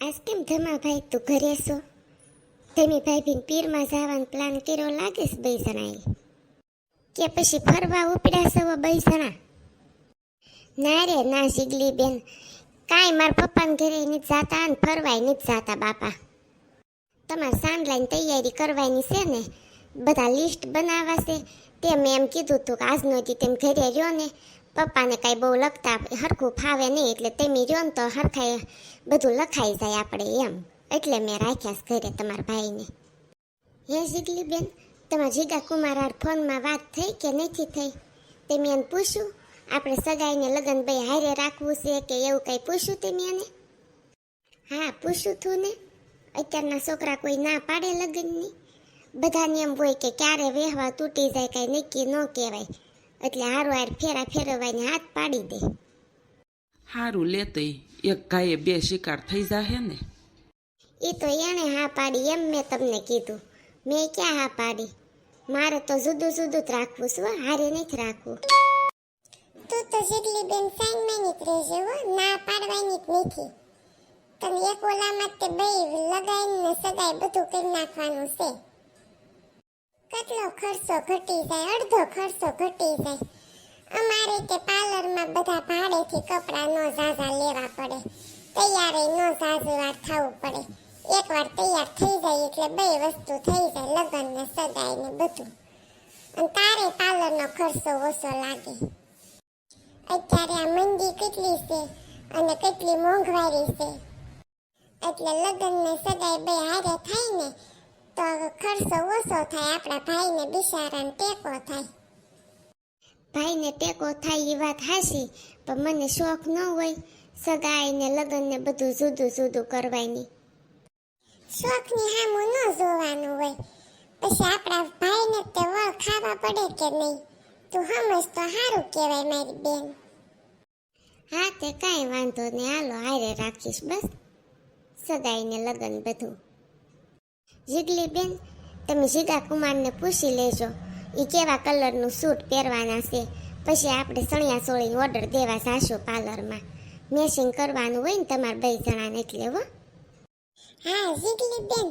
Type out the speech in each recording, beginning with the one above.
આજ કેમ ધમા ભાઈ તું ઘરે છો? ભાઈ ભીન પીરમાં જવાનો પ્લાન કર્યો લાગે છે બે જણાએ કે પછી ફરવા ઉપડ્યા છો બે જણા ના રે, ના જીગલી બેન. કાંઈ મારા પપ્પાને ઘરે નથી જાતા અને ફરવાય નથી જાતા બાપા. તમારે સાંડલાની તૈયારી કરવાની છે ને? બધા લિસ્ટ બનાવવા છે તે મેં એમ કીધું હતું કે આજનો દી તેમ ઘરે રહ્યો ને પપ્પાને કાંઈ બહુ લખતા હરખું ફાવે નહીં, એટલે તમે રહ્યો ને તો હરખાય બધું લખાઈ જાય આપણે એમ. એટલે મેં રાખ્યા ઘરે તમારા ભાઈને. હે જીગલી બેન તમારા જીગા કુમાર ફોનમાં વાત થઈ કે નથી થઈ? તે મેં પૂછ્યું, આપણે સગાઈને લગ્ન ભાઈ હારે રાખવું છે કે એવું કંઈ પૂછ્યું તે મેં હા પૂછ્યું તું ને. અત્યારના છોકરા કોઈ ના પાડે લગ્નની. બધાને એમ હોય કે ક્યારે વહેવા તૂટી જાય, કાંઈ નક્કી ન કહેવાય. એટલે હારો હાર ફેરા ફેરવવાની હાથ પાડી દે. સારું લેતઈ એક ગાયે બે શિકાર થઈ જાહે ને. એ તો એણે હા પાડી એમ મેં તમને કીધું. મેં ક્યાં હા પાડી? મારે તો જુદું જુદું જ રાખવું છે હો, હારે નથી રાખવું. તું તો જેટલી બેન સાઈનમાં જ રહેશે હો ના પાડવાની જ નથી. તમે એક ઓલામાં તે બે લગાઈને સગાઈ બધું કરી નાખવાનું છે. કેટલો ખર્ચો ઘટી જાય, અડધો ખર્ચો ઘટી જાય. અમારે તે પાર્લરમાં બધા ભાડેથી કપડાં નો ઝાઝા લેવા પડે. તૈયારે નો ઝાઝી વાર થવું પડે. એકવાર તૈયાર થઈ જાય એટલે બે વસ્તુ થઈ જાય લગ્ન ને સગાઈ ને બધું. અને તારે પાર્લરનો ખર્ચો ઓછો લાગે. અત્યારે આ મંદી કેટલી છે અને કેટલી મોંઘવારી છે. એટલે લગ્ન ને સગાઈ બે હારે થાય ને તો ખર્ચો ઓછો થાય, આપણા ભાઈને બિચારાને ટેકો થાય. ભાઈને ટેકો થાય એ વાત હાશી પણ મને શોખ ન હોય સગાઈ ને લગ્ન ને બધું જુદું જુદું કરવાની. શોખની હામું ન જોવાનું હોય. પછી આપણા ભાઈને તે વળ ખાવા પડે કે નહીં? તું સમજ તો સારું કહેવાય મારી બેન. હા, તે કાંઈ વાંધો નહીં. હાલો, હારે રાખીશ બસ. સગાઈ ને લગ્ન બધું. જીગલી બેન તમે સીધા કુમારને પૂછી લેજો. એ કેવા કલરનું સૂટ પહેરવાના છે. પછી આપણે સણિયા સોળી ઓર્ડર દેવા જાશું પાર્લરમાં. મેચિંગ કરવાનું હોય ને તમારા બે જણાને એટલે હો. હા જીગલી બેન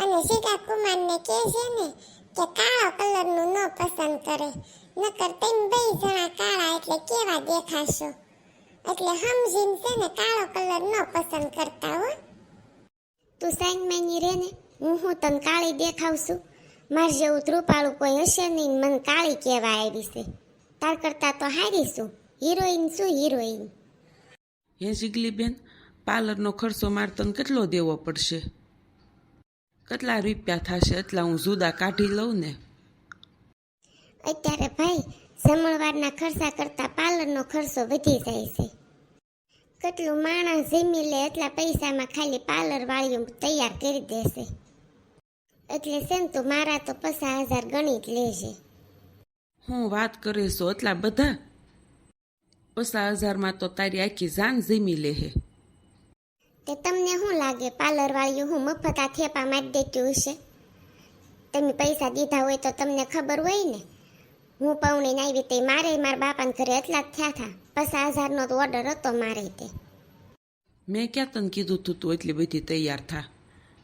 અને સીધા કુમારને કહે છે ને કે કાળો કલરનું ન પસંદ કરે. નકર તેમ બે જણા કાળા એટલે કેવા દેખાશો? એટલે સમજીને છે ને કાળો કલર ન પસંદ કરતા હો. તું સાઈન મેની રે ને. હું હું તને કાળી દેખાવશું. માર જેવું ત્રુપાળું કોઈ હશે નહીં મને કાળી કહેવા આવી છે. તાર કરતાં તો હારી છું હિરોઈન શું હિરોઈન? હે જીગલી બેન પાર્લરનો ખર્ચો મારે તને કેટલો દેવો પડશે? કેટલા રૂપિયા થશે એટલા હું જુદા કાઢી લઉં ને? અત્યારે ભાઈ જમણવારના ખર્ચા કરતાં પાર્લરનો ખર્ચો વધી જાય છે. કેટલું માણસ જીમી લે એટલા પૈસામાં ખાલી પાર્લર વાળીઓ તૈયાર કરી દેશે. એટલે છે ને તું મારા તો પચાસ હજાર ગણિત લેજે હું વાત કરે છો એટલા બધા? પચાસ હજારમાં તો તારી આખી જાન જીમી લે હે. તે તમને શું લાગે પાર્લર વાળીઓ હું મફત આ થેપા મારી દેતી હશે તમે પૈસા દીધા હોય તો તમને ખબર હોય ને? હું પૌણી આવી તે મારે મારા બાપાને ઘરે એટલા જ થયા હતા. પચાસ હજારનો તો ઓર્ડર હતો મારે તે. મેં ક્યાં તને કીધું તું તું એટલી બધી તૈયાર થા?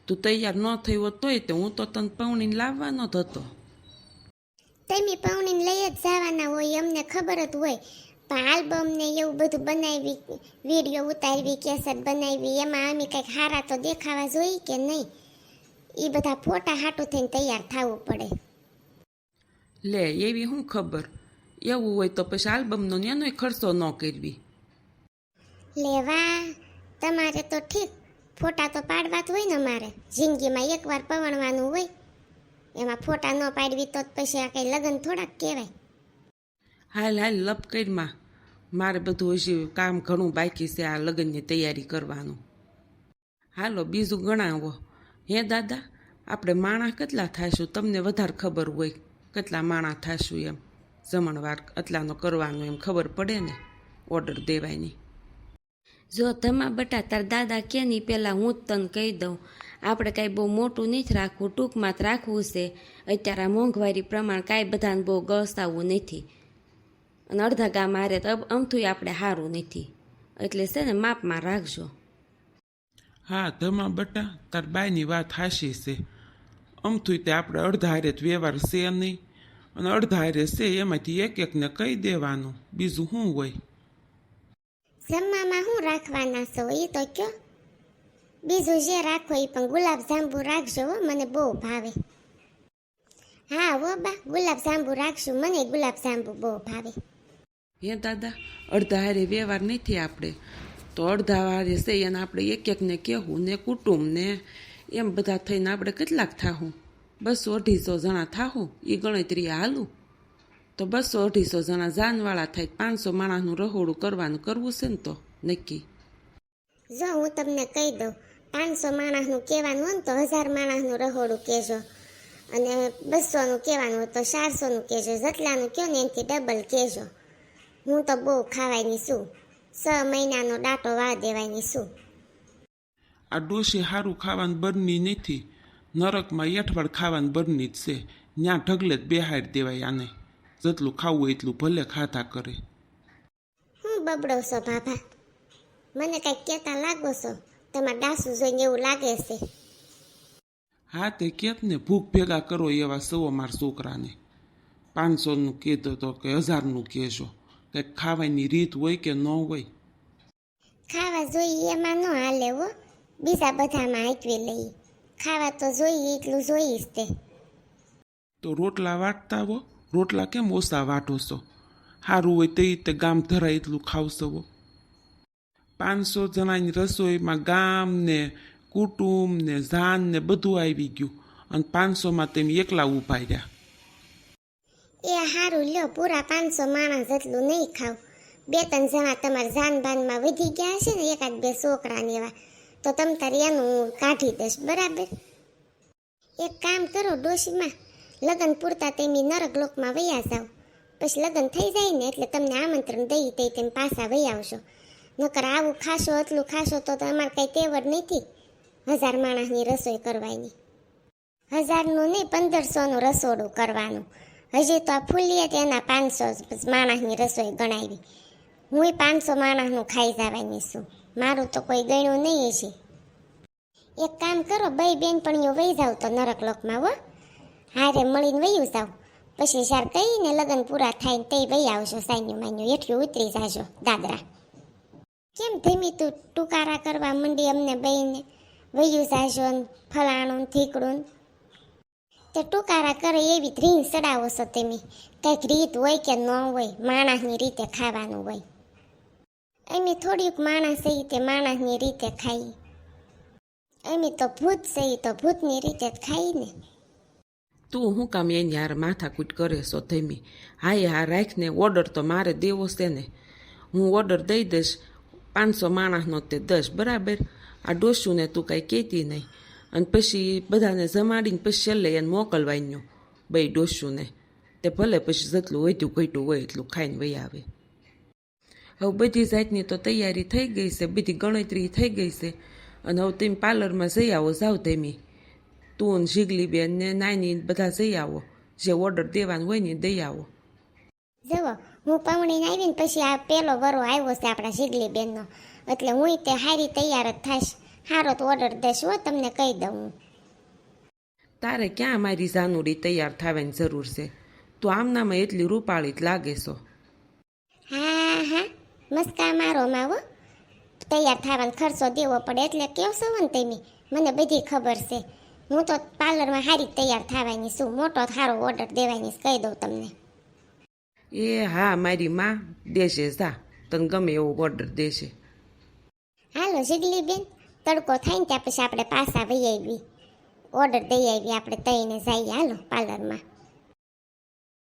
તું તૈયાર ન થઈ હોત તોય તે હું તો તને પૌણીને લાવવાનો જ હતો તમે પૌણીને લઈ જ જવાના હોય અમને ખબર જ હોય પણ આલ્બમ ને એવું બધું બનાવી વીડિયો ઉતારવી કેસેટ બનાવી એમાં અમે કંઈક સારા તો દેખાવા જોઈએ કે નહીં એ બધા ફોટા હાટું થઈને તૈયાર થવું પડે લે એવી શું ખબર એવું હોય તો પછી આલ્બમનો એનોય ખર્ચો ન કરવી લેવા તમારે તો ઠીક ફોટા તો પાડવા જ હોય ને મારે જિંદગીમાં એકવાર પવણવાનું હોય. એમાં ફોટા ન પાડવી તો પછી આ કંઈ લગ્ન થોડાક કહેવાય. હાલ હાલ, લપ કરીમાં. મારે બધું હજી કામ ઘણું બાકી છે આ લગ્નની તૈયારી કરવાનું. હાલો, બીજું ગણાવો. હે, દાદા, આપણે માણા કેટલા થાશું? તમને વધારે ખબર હોય કેટલા માણા થાશું એમ. જમણવાર આટલાનો કરવાનો એમ ખબર પડે ને? ઓર્ડર દેવાની જો ધમા બટા તાર દાદા કે નહીં પહેલાં હું જ તને કહી દઉં. આપણે કાંઈ બહુ મોટું નથી રાખવું, ટૂંકમાં જ રાખવું છે. અત્યારે મોંઘવારી પ્રમાણે કાંઈ બધાને બહુ ગળસાવવું નથી. અને અડધા ગામ હારે તો અમથું આપણે સારું નથી. એટલે છે ને માપમાં રાખજો. હા ધમા બટા, તાર બાયની વાત હાશી છે. અમથું તે આપણે અડધા હારે જ વ્યવહાર છે નહીં. અને અડધા હારે છે એમાંથી એક એકને કહી દેવાનું. બીજું શું હોય? જમવામાં શું રાખવાના છો? એ તો કયો. બીજું જે રાખો એ પણ ગુલાબ જાંબુ રાખજો હો, મને બહુ ભાવે. હા, હો બા, ગુલાબ જાંબુ રાખશું મને ગુલાબ જાંબુ બહુ ભાવે. હે દાદા, અડધા હારે વ્યવહાર નથી આપણે. તો અડધા હારે છે એને આપણે એક એકને કહેવું ને કુટુંબ ને એમ બધા થઈને આપણે કેટલાક થાહું. બસો અઢીસો જણા થાહું એ ગણતરી હાલું. તો બસો અઢીસો જણા જાનવાળા થાય પાંચસો માણસનું રહોડું કરવાનું કરવું છે ને તો નક્કી. જો હું તમને કહી દઉં પાંચસો માણસનું કહેવાનું હોય ને તો હજાર માણસનું રહોડું કહેજો. અને બસોનું કહેવાનું હોય તો ચારસોનું કહેજો જેટલાનું કહો ને એનાથી ડબલ કહેજો. હું તો બહુ ખાવાની છું. છ મહિનાનો ડાટો વા દેવાની છું. આ ડોશી સારું ખાવાનું બરની નથી. નરકમાં એઠવાડ ખાવાનું બરની જ છે. ત્યાં ઢગલે જ બેહાડી દેવાય આને. જેટલું ખાવું હોય એટલું ભલે ખાધા કરે. હું બબડો છો બાબા? મને કંઈક કહેતા લાગો છો? તમારા ડાસુ જોઈને એવું લાગે છે. હા તે કેત ને ભૂખ ભેગા કરો એવા સવો માર છોકરાને. પાંચસોનું કહેતો તો કે હજારનું કહેશો કંઈક ખાવાની રીત હોય કે ન હોય. ખાવા જોઈએ એમાં ન હાલે હો. બીજા બધામાં હાંકવી લઈએ. ખાવા તો જોઈએ એટલું જોઈએ જ તે. તો રોટલા વાટતા હો? રોટલા કેમ ઓછા વાટો છો? સારું હોય તે રીતે ગામ ધરાય એટલું ખાવશો પાંચસો જણાની રસોઈમાં ગામ ને કુટુંબ ને જાન ને બધું આવી ગયું અને પાંચસોમાં તેમ એકલા ઊભા રહ્યા. એ હારું, લ્યો, પૂરા પાંચસો માણસ જેટલું નહીં ખાવ. બે ત્રણ જણા તમારા જાનબાનમાં વધી ગયા હશે ને, એકાદ બે છોકરાને એવા, તો તમ તારે એનું કાઢી દઈશ, બરાબર? એક કામ કરો ડોશીમાં લગ્ન પૂરતા તેમી નરક લોકમાં વયા જાવ પછી લગ્ન થઈ જાય ને એટલે તમને આમંત્રણ દઈ તે તેમ પાછા વહી આવશો. નકર આવું ખાશો એટલું ખાશો તો અમારે કાંઈ તેવડ નથી. હજાર માણસની રસોઈ કરવાની. હજારનું નહીં, પંદરસોનું રસોડું કરવાનું. હજી તો આ ફૂલીએ તેના પાંચસો માણસની રસોઈ ગણાવી. હું પાંચસો માણસનું ખાઈ જવાની છું. મારું તો કોઈ ગણ્યું નહીં છે એક કામ કરો, બે બેનપણીઓ વહી જાવ તો નરક લોકમાં હો. હારે મળીને વયું જાવ પછી સાર કહીને લગ્ન પૂરા થાય ને તે વહી આવશો સાઈન્યું માન્યું એટલું ઉતરી જાજો દાદરા. કેમ ધીમી તું ટુકારા કરવા મંડી અમને બેને વયું જાજો ને ફલાણું થીકડું. તે ટુકારા કરે એવી રીંગ ચડાવો છો તમે. કંઈક રીત હોય કે ન હોય, માણસની રીતે ખાવાનું હોય. અમે થોડીક માણસ એ તે માણસની રીતે ખાઈ અમે તો ભૂત છે તો ભૂતની રીતે જ ખાઈ ને. તું હું કામ એની હારે માથાકૂટ કરે છો ધીમી. હા એ હા, રાખને ઓર્ડર તો મારે દેવો છે ને. હું ઓર્ડર દઈ દઈશ, પાંચસો માણસનો તે દસ, બરાબર? આ ડોસુને તું કાંઈ કહેતી નહીં. અને પછી બધાને જમાડીને પછી છેલ્લે એને મોકલવાનું બે ડોસુને તે ભલે પછી જેટલું વધ્યું, ઘટ્યું હોય એટલું ખાઈને વહી આવે. હવે બધી જાતની તો તૈયારી થઈ ગઈ છે, બધી ગણતરી થઈ ગઈ છે. અને હવે તમે પાર્લરમાં જઈ આવો જાઓ તેમી તું ને જીગલીબેન ને નાની બધા જઈ આવો. જે ઓર્ડર દેવાનું હોય ને દઈ આવો. જુઓ હું પવણીને આવીને પછી આ પેલો વરો આવ્યો છે આપણા શીગલી બેનનો એટલે હું તે હારી તૈયાર જ થાશ. હારો તો ઓર્ડર દઈશ હો તમને કહી દઉં હું. તારે ક્યાં મારી જાનુડી તૈયાર થવાની જરૂર છે? તું આમનામાં એટલી રૂપાળી જ લાગે છો. હા હા મસ્કા મારો માવો તૈયાર થવાનો ખર્ચો દેવો પડે એટલે કેવસો છો ને તમે? મને બધી ખબર છે. હું તો પાર્લરમાં હારી તૈયાર થવાની છું. મોટો સારો ઓર્ડર દેવાની કહી દઉં તમને. એ હા મારી માં દેશે સા તને ગમે એવો ઓર્ડર દેશે. હાલો જીગલી બેન તડકો થાય ને ત્યાં પછી આપણે પાછા વહી આવી ઓર્ડર દઈ આવી આપણે તઈને જઈએ. હાલો પાર્લરમાં.